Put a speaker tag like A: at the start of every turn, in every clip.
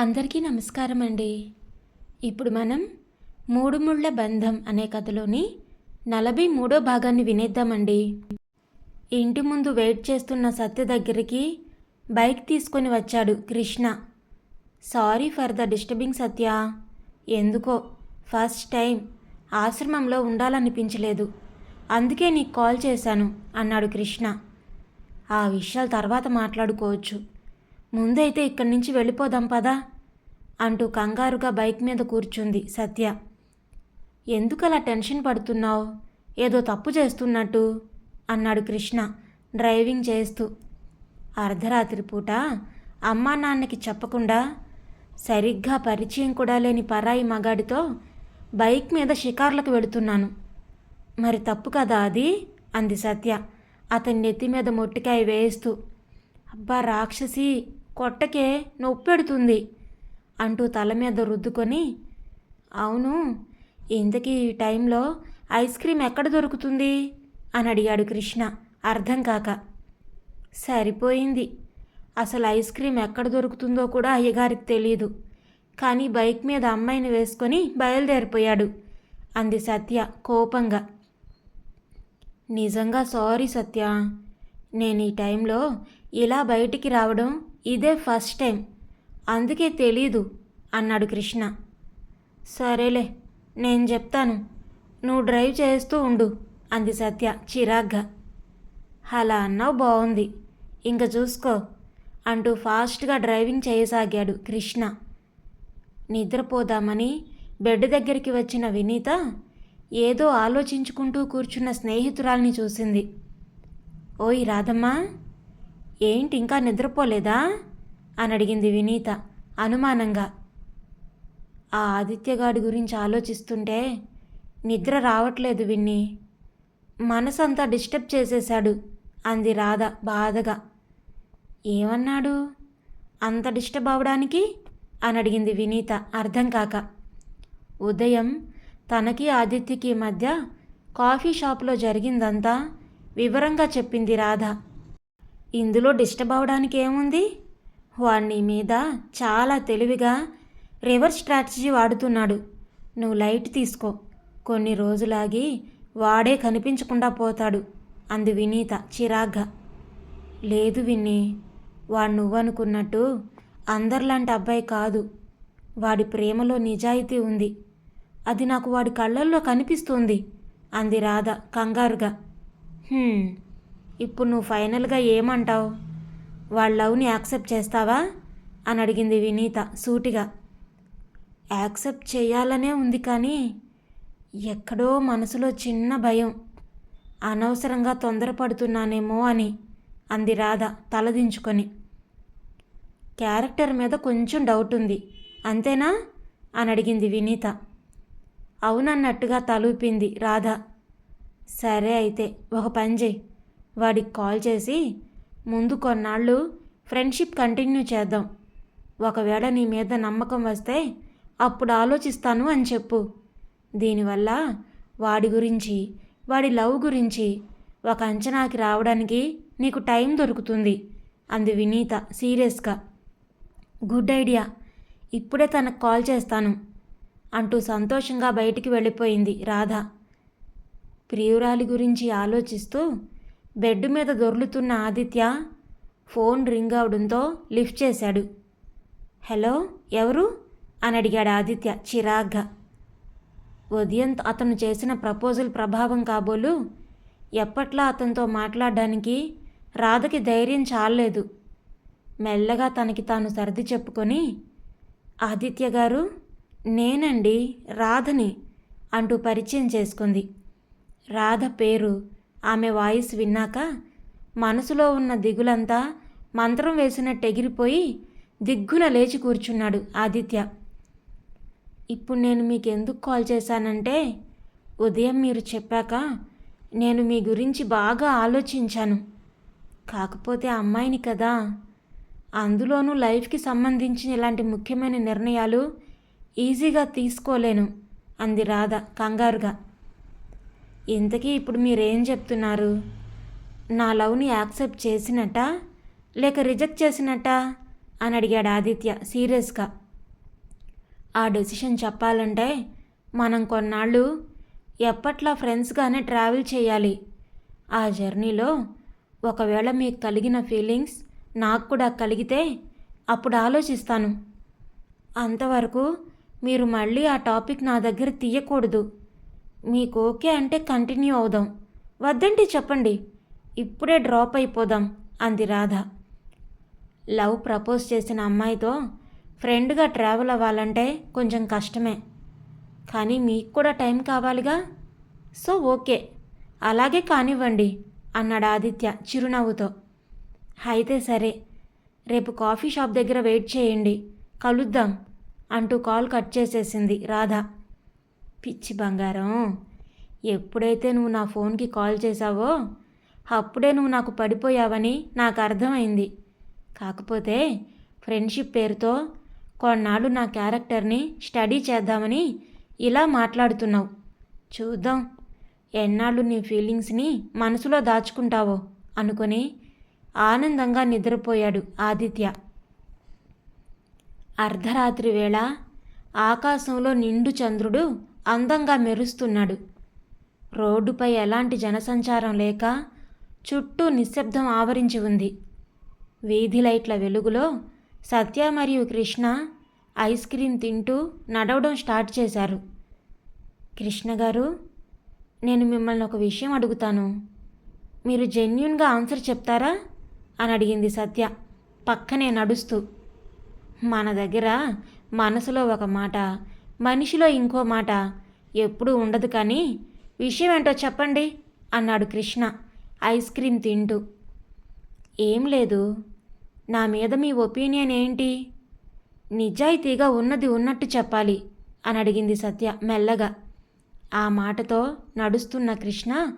A: అందరికీ నమస్కారం అండి ఇప్పుడు మనం మూడు ముళ్ళ బంధం అనే కథలోని నలభై మూడో భాగాన్ని వినేద్దామండి. ఇంటి ముందు వెయిట్ చేస్తున్న సత్య దగ్గరికి బైక్ తీసుకొని వచ్చాడు Krishna. Sorry for the disturbing Satya. ఎందుకో? First time. ఆశ్రమంలో ఉండాలనిపించలేదు. అందుకే నీకు కాల్ చేశాను అన్నాడు కృష్ణ. ఆ విషయాలు తర్వాత మాట్లాడుకోవచ్చు. ముందైతే ఇక్కడి నుంచి వెళ్ళిపోదాం పదా అంటూ కంగారుగా బైక్ మీద కూర్చుంది సత్య. ఎందుకలా టెన్షన్ పడుతున్నావు? ఏదో తప్పు చేస్తున్నట్టు అన్నాడు కృష్ణ డ్రైవింగ్ చేస్తూ. అర్ధరాత్రి పూట అమ్మా నాన్నకి చెప్పకుండా సరిగ్గా పరిచయం కూడా లేని పరాయి మగాడితో బైక్ మీద షికార్లకు వెళుతున్నాను. మరి తప్పు కదా అది? అంది సత్య అతని నెత్తి మీద మొట్టికాయ వేస్తూ. అబ్బా రాక్షసి! కొట్టకే నొప్పెడుతుంది అంటూ తల మీద రుద్దుకొని అవును ఇంతకీ ఈ టైంలో ఐస్ క్రీమ్ ఎక్కడ దొరుకుతుంది? అని అడిగాడు కృష్ణ అర్థం కాక. సరిపోయింది. అసలు ఐస్ క్రీమ్ ఎక్కడ దొరుకుతుందో కూడా అయ్యగారికి తెలియదు కానీ బైక్ మీద అమ్మాయిని వేసుకొని బయలుదేరిపోయాడు అంది సత్య కోపంగా. నిజంగా సారీ సత్య నేను ఈ టైంలో ఇలా బయటికి రావడం ఇదే ఫస్ట్ టైం. అందుకే తెలీదు అన్నాడు కృష్ణ. సరేలే నేను చెప్తాను. నువ్వు డ్రైవ్ చేస్తూ ఉండు అంది సత్య చిరాగ్గా. అలా అన్నావు బాగుంది ఇంక చూసుకో అంటూ ఫాస్ట్గా డ్రైవింగ్ చేయసాగాడు కృష్ణ. నిద్రపోదామని బెడ్ దగ్గరికి వచ్చిన వినీత ఏదో ఆలోచించుకుంటూ కూర్చున్న స్నేహితురాల్ని చూసింది. ఓయ్ రాధమ్మా ఏంటి ఇంకా నిద్రపోలేదా? అని అడిగింది వినీత అనుమానంగా. ఆ ఆదిత్యగాడి గురించి ఆలోచిస్తుంటే నిద్ర రావట్లేదు విన్ని. మనసంతా డిస్టర్బ్ చేసేశాడు అంది రాధ బాధగా. ఏమన్నాడు? అంత డిస్టర్బ్ అవడానికి? అని అడిగింది వినీత అర్థం కాక. ఉదయం తనకి ఆదిత్యకి మధ్య కాఫీ షాప్లో జరిగిందంతా వివరంగా చెప్పింది రాధ. ఇందులో డిస్టర్బ్ అవడానికి ఏముంది? వాణ్ణి మీద చాలా తెలివిగా రివర్స్ స్ట్రాటజీ వాడుతున్నాడు. నువ్వు లైట్ తీసుకో. కొన్ని రోజులాగి వాడే కనిపించకుండా పోతాడు. అంది వినీత చిరాగ్గా. లేదు విన్ని వాడు నువ్వనుకున్నట్టు అందరిలాంటి అబ్బాయి కాదు. వాడి ప్రేమలో నిజాయితీ ఉంది. అది నాకు వాడి కళ్ళల్లో కనిపిస్తుంది. అంది రాధ కంగారుగా. ఇప్పుడు నువ్వు ఫైనల్గా ఏమంటావు? వాళ్ళ లవ్ని యాక్సెప్ట్ చేస్తావా? అని అడిగింది వినీత సూటిగా. యాక్సెప్ట్ చేయాలనే ఉంది కానీ ఎక్కడో మనసులో చిన్న భయం. అనవసరంగా తొందరపడుతున్నానేమో అని అంది రాధ తలదించుకొని. క్యారెక్టర్ మీద కొంచెం డౌట్ ఉంది అంతేనా? అని అడిగింది వినీత. అవునన్నట్టుగా తలూపింది రాధ. సరే అయితే ఒక పని చేయి. వాడికి కాల్ చేసి ముందు కొన్నాళ్ళు ఫ్రెండ్షిప్ కంటిన్యూ చేద్దాం. ఒకవేళ నీ మీద నమ్మకం వస్తే అప్పుడు ఆలోచిస్తాను అని చెప్పు. దీనివల్ల వాడి గురించి వాడి లవ్ గురించి ఒక అంచనాకి రావడానికి నీకు టైం దొరుకుతుంది అంది వినీత సీరియస్గా. Good idea. ఇప్పుడే తనకు కాల్ చేస్తాను అంటూ సంతోషంగా బయటికి వెళ్ళిపోయింది రాధ. ప్రియురాలి గురించి ఆలోచిస్తూ బెడ్ మీద దొర్లుతున్న ఆదిత్య ఫోన్ రింగ్ అవడంతో లిఫ్ట్ చేశాడు. హలో ఎవరు? అని అడిగాడు ఆదిత్య చిరాగ్గా. ఉదయం అతను చేసిన ప్రపోజల్ ప్రభావం కాబోలు ఎప్పట్లా అతనితో మాట్లాడడానికి రాధకి ధైర్యం చాలలేదు. మెల్లగా తనకి తాను సర్ది చెప్పుకొని ఆదిత్య గారు నేనండి రాధని అంటూ పరిచయం చేసుకుంది. రాధ పేరు ఆమె వాయిస్ విన్నాక మనసులో ఉన్న దిగులంతా మంత్రం వేసినట్టు ఎగిరిపోయి దిగ్గున లేచి కూర్చున్నాడు ఆదిత్య. ఇప్పుడు నేను మీకు ఎందుకు కాల్ చేశానంటే ఉదయం మీరు చెప్పాక నేను మీ గురించి బాగా ఆలోచించాను. కాకపోతే అమ్మాయిని కదా. అందులోనూ లైఫ్కి సంబంధించిన ఇలాంటి ముఖ్యమైన నిర్ణయాలు ఈజీగా తీసుకోలేను అంది రాధ కంగారుగా. ఇంతకీ ఇప్పుడు మీరేం చెప్తున్నారు? నా లవ్ని యాక్సెప్ట్ చేసినట్టా? లేక రిజెక్ట్ చేసినట్టా? అని అడిగాడు ఆదిత్య సీరియస్గా. ఆ డెసిషన్ చెప్పాలంటే మనం కొన్నాళ్ళు ఎప్పట్లా ఫ్రెండ్స్గానే ట్రావెల్ చేయాలి. ఆ జర్నీలో ఒకవేళ మీకు కలిగిన ఫీలింగ్స్ నాకు కూడా కలిగితే అప్పుడు ఆలోచిస్తాను. అంతవరకు మీరు మళ్ళీ ఆ టాపిక్ నా దగ్గర తీయకూడదు. మీకు ఓకే అంటే కంటిన్యూ అవుదాం. వద్దంటే చెప్పండి. ఇప్పుడే డ్రాప్ అయిపోదాం అంది రాధ. లవ్ ప్రపోజ్ చేసిన అమ్మాయితో ఫ్రెండ్గా ట్రావెల్ అవ్వాలంటే కొంచెం కష్టమే. కానీ మీకు కూడా టైం కావాలిగా? So okay. అలాగే కానివ్వండి అన్నాడు ఆదిత్య చిరునవ్వుతో. అయితే సరే రేపు కాఫీ షాప్ దగ్గర వెయిట్ చేయండి. కలుద్దాం అంటూ కాల్ కట్ చేసేసింది రాధ. పిచ్చి బంగారం. ఎప్పుడైతే నువ్వు నా ఫోన్కి కాల్ చేశావో అప్పుడే నువ్వు నాకు పడిపోయావని నాకు అర్థమైంది. కాకపోతే ఫ్రెండ్షిప్ పేరుతో కొన్నాళ్ళు నా క్యారెక్టర్ని స్టడీ చేద్దామని ఇలా మాట్లాడుతున్నావు. చూద్దాం ఎన్నాళ్ళు నీ ఫీలింగ్స్ని మనసులో దాచుకుంటావో అనుకొని ఆనందంగా నిద్రపోయాడు ఆదిత్య. అర్ధరాత్రి వేళ ఆకాశంలో నిండు చంద్రుడు అందంగా మెరుస్తున్నాడు. రోడ్డుపై ఎలాంటి జనసంచారం లేక చుట్టూ నిశ్శబ్దం ఆవరించి ఉంది. వీధి లైట్ల వెలుగులో సత్య మరియు కృష్ణ ఐస్ క్రీం తింటూ నడవడం స్టార్ట్ చేశారు. కృష్ణ గారు నేను మిమ్మల్ని ఒక విషయం అడుగుతాను. మీరు జెన్యున్గా ఆన్సర్ చెప్తారా? అని అడిగింది సత్య పక్కనే నడుస్తూ. మన దగ్గర మనసులో ఒక మాట మనిషిలో ఇంకో మాట ఎప్పుడూ ఉండదు కానీ విషయం ఏంటో చెప్పండి అన్నాడు కృష్ణ. ఐస్ క్రీమ్ తింటూ. ఏం లేదు. నా మీద మీ ఒపీనియన్ ఏంటి? నిజాయితీగా ఉన్నది ఉన్నట్టు చెప్పాలి అని అడిగింది సత్య మెల్లగా. ఆ మాటతో నడుస్తున్న కృష్ణ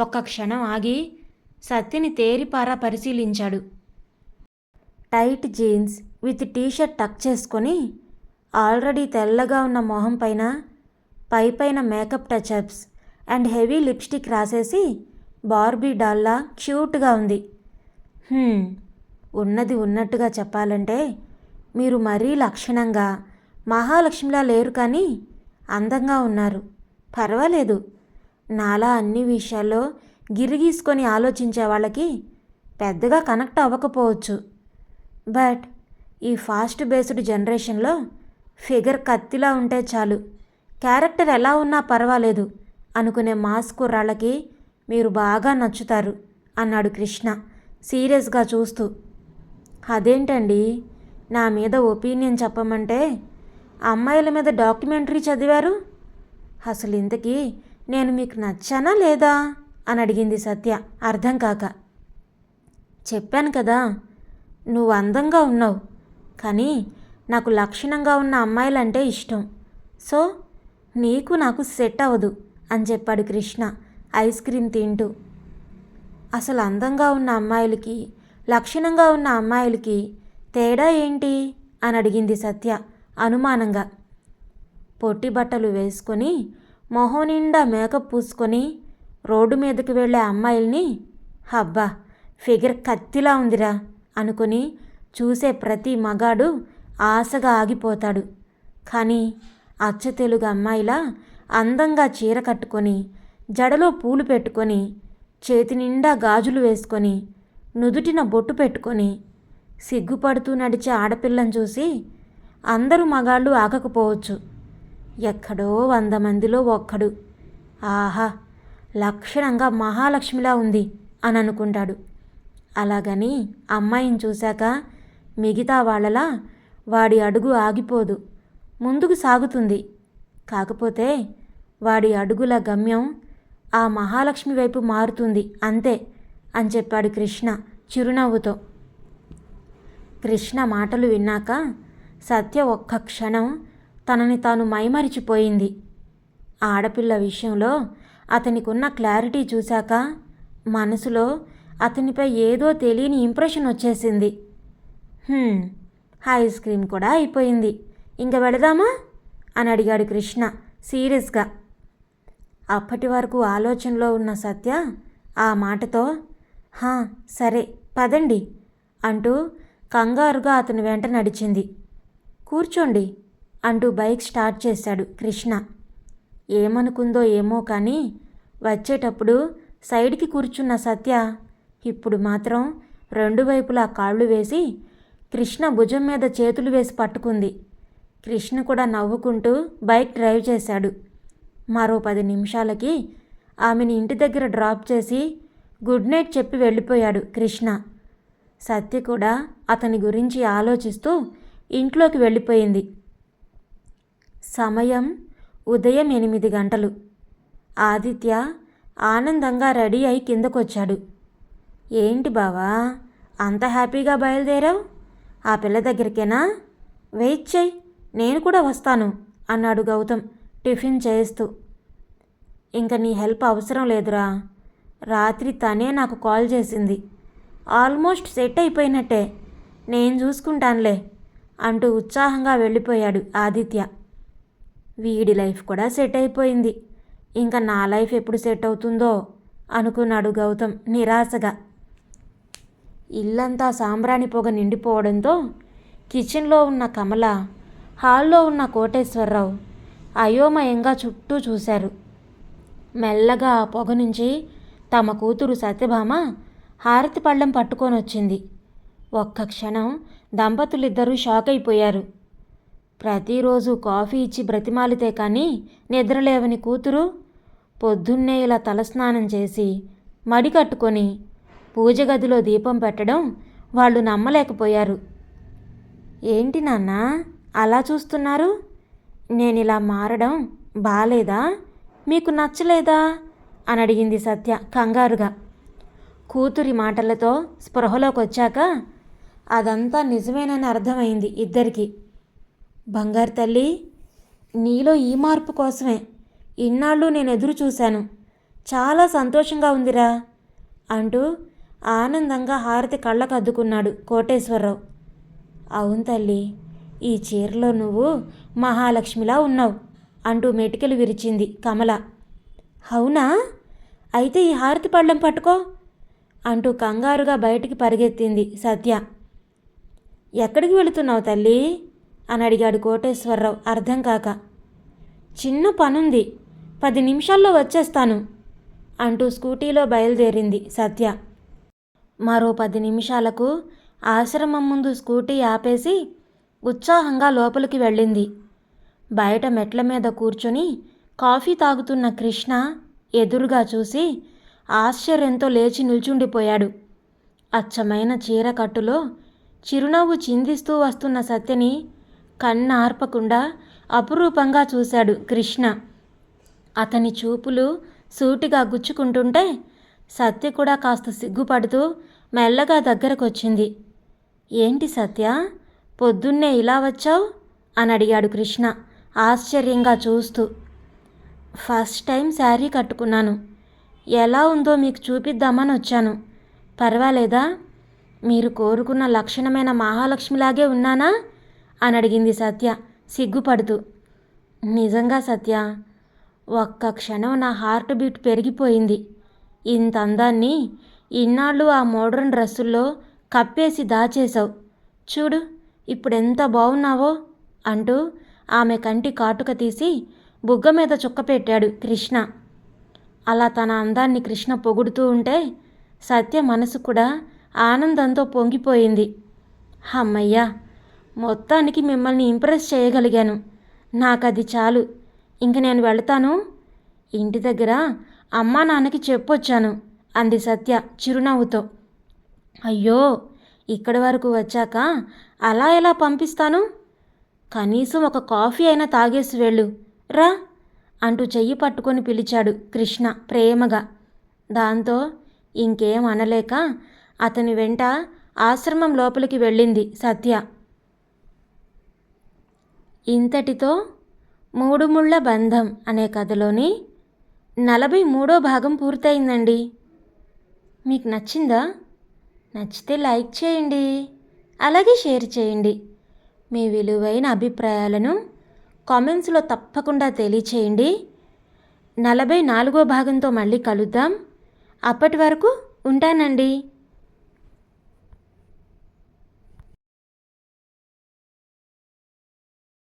A: ఒక్క క్షణం ఆగి సత్యని తేరిపారా పరిశీలించాడు. Tight jeans with T-shirt tuck చేసుకొని ఆల్రెడీ తెల్లగా ఉన్న మొహం పైన పై పైన makeup touchups and heavy lipstick రాసేసి బార్బీ డాల్లా క్యూట్గా ఉంది. ఉన్నది ఉన్నట్టుగా చెప్పాలంటే మీరు మరీ లక్షణంగా మహాలక్ష్మిలా లేరు కానీ అందంగా ఉన్నారు. పర్వాలేదు. నాలా అన్ని విషయాల్లో గిరిగీసుకొని ఆలోచించే వాళ్ళకి పెద్దగా కనెక్ట్ అవ్వకపోవచ్చు. బట్ ఈ ఫాస్ట్ బేస్డ్ జనరేషన్లో ఫిగర్ కత్తిలా ఉంటే చాలు. క్యారెక్టర్ ఎలా ఉన్నా పర్వాలేదు. అనుకునే మాస్ కుర్రాళ్ళకి మీరు బాగా నచ్చుతారు అన్నాడు కృష్ణ సీరియస్గా చూస్తూ. అదేంటండి? నా మీద ఒపీనియన్ చెప్పమంటే అమ్మాయిల మీద డాక్యుమెంటరీ చదివారు? అసలు ఇంతకీ నేను మీకు నచ్చానా లేదా? అని అడిగింది సత్య అర్థం కాక. చెప్పాను కదా నువ్వు అందంగా ఉన్నావు కానీ నాకు లక్షణంగా ఉన్న అమ్మాయిలంటే ఇష్టం. సో నీకు నాకు సెట్ అవ్వదు అని చెప్పాడు కృష్ణ ఐస్ క్రీమ్ తింటూ. అసలు అందంగా ఉన్న అమ్మాయిలకి లక్షణంగా ఉన్న అమ్మాయిలకి తేడా ఏంటి? అని అడిగింది సత్య అనుమానంగా. పొట్టి బట్టలు వేసుకొని మొహం నిండా మేకప్ పూసుకొని రోడ్డు మీదకి వెళ్ళే అమ్మాయిల్ని హబ్బా ఫిగర్ కత్తిలా ఉందిరా అనుకుని చూసే ప్రతి మగాడు ఆశగా ఆగిపోతాడు. కానీ అచ్చ తెలుగు అమ్మాయిలా అందంగా చీర కట్టుకొని జడలో పూలు పెట్టుకొని చేతి నిండా గాజులు వేసుకొని నుదుటిన బొట్టు పెట్టుకొని సిగ్గుపడుతూ నడిచే ఆడపిల్లని చూసి అందరూ మగాళ్ళు ఆగకపోవచ్చు. ఎక్కడో వంద మందిలో ఒక్కడు. ఆహా లక్షణంగా మహాలక్ష్మిలా ఉంది అని అనుకుంటాడు అలాగని అమ్మాయిని చూశాక మిగతా వాళ్ళలా వాడి అడుగు ఆగిపోదు. ముందుకు సాగుతుంది. కాకపోతే వాడి అడుగుల గమ్యం ఆ మహాలక్ష్మి వైపు మారుతుంది. అంతే అని చెప్పాడు కృష్ణ చిరునవ్వుతో. కృష్ణ మాటలు విన్నాక సత్య ఒక్క క్షణం తనని తాను మైమరిచిపోయింది. ఆడపిల్ల విషయంలో అతనికి ఉన్న క్లారిటీ చూశాక మనసులో అతనిపై ఏదో తెలియని ఇంప్రెషన్ వచ్చేసింది. "హ్మ్, ఐస్ క్రీమ్ కూడా అయిపోయింది. ఇంకా వెళదామా? అని అడిగాడు కృష్ణ సీరియస్గా. అప్పటి వరకు ఆలోచనలో ఉన్న సత్య ఆ మాటతో హా సరే పదండి అంటూ కంగారుగా అతని వెంట నడిచింది. కూర్చోండి అంటూ బైక్ స్టార్ట్ చేశాడు కృష్ణ. ఏమనుకుందో ఏమో కానీ వచ్చేటప్పుడు సైడ్కి కూర్చున్న సత్య ఇప్పుడు మాత్రం రెండు వైపులా కాళ్ళు వేసి కృష్ణ భుజం మీద చేతులు వేసి పట్టుకుంది. కృష్ణ కూడా నవ్వుకుంటూ బైక్ డ్రైవ్ చేశాడు. మరో పది నిమిషాలకి ఆమెని ఇంటి దగ్గర డ్రాప్ చేసి గుడ్ నైట్ చెప్పి వెళ్ళిపోయాడు కృష్ణ. సత్య కూడా అతని గురించి ఆలోచిస్తూ ఇంట్లోకి వెళ్ళిపోయింది. సమయం ఉదయం ఎనిమిది గంటలు. ఆదిత్య ఆనందంగా రెడీ అయి కిందకొచ్చాడు. ఏంటి బావా అంత హ్యాపీగా బయలుదేరావు? ఆ పిల్ల దగ్గరికేనా? వెయిట్ చెయ్యి నేను కూడా వస్తాను అన్నాడు గౌతమ్ టిఫిన్ చేస్తూ ఇంక నీ హెల్ప్ అవసరం లేదురా. రాత్రి తనే నాకు కాల్ చేసింది. ఆల్మోస్ట్ సెట్ అయిపోయినట్టే నేను చూసుకుంటానులే అంటూ ఉత్సాహంగా వెళ్ళిపోయాడు ఆదిత్య. వీడి లైఫ్ కూడా సెట్ అయిపోయింది. ఇంకా నా లైఫ్ ఎప్పుడు సెట్ అవుతుందో అనుకున్నాడు గౌతమ్ నిరాశగా. ఇల్లంతా సాంబ్రాణి పొగ నిండిపోవడంతో కిచెన్లో ఉన్న కమల హాల్లో ఉన్న కోటేశ్వరరావు అయోమయంగా చుట్టూ చూశారు. మెల్లగా ఆ పొగ నుంచి తమ కూతురు సత్యభామ హారతి పళ్ళెం పట్టుకొని వచ్చింది ఒక్క క్షణం దంపతులిద్దరూ షాక్ అయిపోయారు ప్రతిరోజు కాఫీ ఇచ్చి బ్రతిమాలితే కానీ నిద్రలేవని కూతురు పొద్దున్నే ఇలా తలస్నానం చేసి మడి కట్టుకొని పూజ గదిలో దీపం పెట్టడం వాళ్ళు నమ్మలేకపోయారు. ఏంటి నాన్న? అలా చూస్తున్నారు? నేను ఇలా మారడం బాలేదా? మీకు నచ్చలేదా? అని అడిగింది సత్య కంగారుగా. కూతురి మాటలతో స్పృహలోకి వచ్చాక అదంతా నిజమేనని అర్థమైంది ఇద్దరికి. బంగారు తల్లి నీలో ఈ మార్పు కోసమే ఇన్నాళ్ళు నేను ఎదురు చూశాను చాలా సంతోషంగా ఉందిరా అంటూ ఆనందంగా హారతి కళ్ళకు అద్దుకున్నాడు కోటేశ్వరరావు. అవును తల్లి ఈ చీరలో నువ్వు మహాలక్ష్మిలా ఉన్నావు అంటూ మెటికలు విరిచింది కమల. అవునా? అయితే ఈ హారతి పళ్ళెం పట్టుకో అంటూ కంగారుగా బయటికి పరిగెత్తింది సత్య. ఎక్కడికి వెళుతున్నావు తల్లి? అని అడిగాడు కోటేశ్వరరావు అర్థం కాక. చిన్న పనుంది పది నిమిషాల్లో వచ్చేస్తాను అంటూ స్కూటీలో బయలుదేరింది సత్య. మరో పది నిమిషాలకు ఆశ్రమం ముందు స్కూటీ ఆపేసి ఉత్సాహంగా లోపలికి వెళ్ళింది. బయట మెట్ల మీద కూర్చొని కాఫీ తాగుతున్న కృష్ణ ఎదురుగా చూసి ఆశ్చర్యంతో లేచి నిల్చుండిపోయాడు. అచ్చమైన చీర కట్టులో చిరునవ్వు చిందిస్తూ వస్తున్న సత్యని కన్ను ఆర్పకుండా అపురూపంగా చూశాడు కృష్ణ. అతని చూపులు సూటిగా గుచ్చుకుంటుంటే సత్య కూడా కాస్త సిగ్గుపడుతూ మెల్లగా దగ్గరకొచ్చింది. ఏంటి సత్య? పొద్దున్నే ఇలా వచ్చావు? అని అడిగాడు కృష్ణ ఆశ్చర్యంగా చూస్తూ. ఫస్ట్ టైం శారీ కట్టుకున్నాను. ఎలా ఉందో మీకు చూపిద్దామని వచ్చాను. పర్వాలేదా? మీరు కోరుకున్న లక్షణమైన మహాలక్ష్మిలాగే ఉన్నానా? అని అడిగింది సత్య సిగ్గుపడుతూ. నిజంగా సత్య ఒక్క క్షణం నా హార్ట్ బీట్ పెరిగిపోయింది. ఇంత అందాన్ని ఇన్నాళ్ళు ఆ మోడ్రన్ డ్రెస్సుల్లో కప్పేసి దాచేశావు. చూడు ఇప్పుడెంత బాగున్నావో అంటూ ఆమె కంటి కాటుక తీసి బుగ్గ మీద చుక్క పెట్టాడు కృష్ణ. అలా తన అందాన్ని కృష్ణ పొగుడుతూ ఉంటే సత్య మనసు కూడా ఆనందంతో పొంగిపోయింది. అమ్మయ్యా మొత్తానికి మిమ్మల్ని ఇంప్రెస్ చేయగలిగాను. నాకది చాలు. ఇంక నేను వెళతాను. ఇంటి దగ్గర అమ్మా నాన్నకి చెప్పొచ్చాను అంది సత్య చిరునవ్వుతో. అయ్యో ఇక్కడి వరకు వచ్చాక అలా ఎలా పంపిస్తాను? కనీసం ఒక కాఫీ అయినా తాగేసి వెళ్ళు రా అంటూ చెయ్యి పట్టుకొని పిలిచాడు కృష్ణ ప్రేమగా. దాంతో ఇంకేం అనలేక అతని వెంట ఆశ్రమం లోపలికి వెళ్ళింది సత్య. ఇంతటితో మూడు ముళ్ళ బంధం అనే కథలోని నలభై మూడో భాగం పూర్తయిందండి. మీకు నచ్చిందా? నచ్చితే లైక్ చేయండి. అలాగే షేర్ చేయండి. మీ విలువైన అభిప్రాయాలను కామెంట్స్లో తప్పకుండా తెలియచేయండి. నలభై నాలుగో భాగంతో మళ్ళీ కలుద్దాం. అప్పటి వరకు ఉంటానండి.